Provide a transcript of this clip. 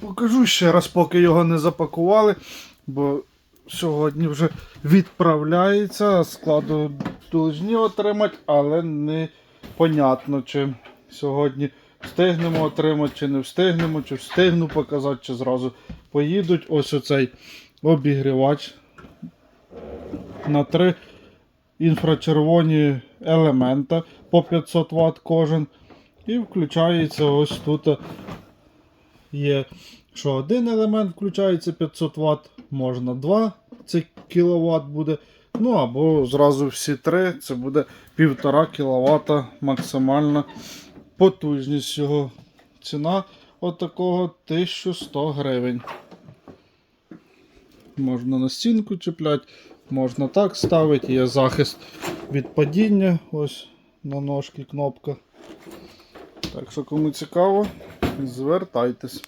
покажу ще раз, поки його не запакували, бо сьогодні вже відправляється. Складу должні отримати, але не понятно, чи сьогодні встигнемо отримати, чи не встигнемо, чи встигну показати, чи зразу поїдуть. Ось оцей обігрівач на три інфрачервоні елемента по 500 Вт кожен. І включається ось тут є, що один елемент включається 500 Вт, можна 2, це кВт буде. Ну або зразу всі три, це буде 1,5 кВт максимальна потужність його. Ціна отакого 1100 гривень. Можна на стінку чіпляти, можна так ставити, є захист від падіння. Ось на ножки кнопка. Так що кому цікаво, звертайтесь.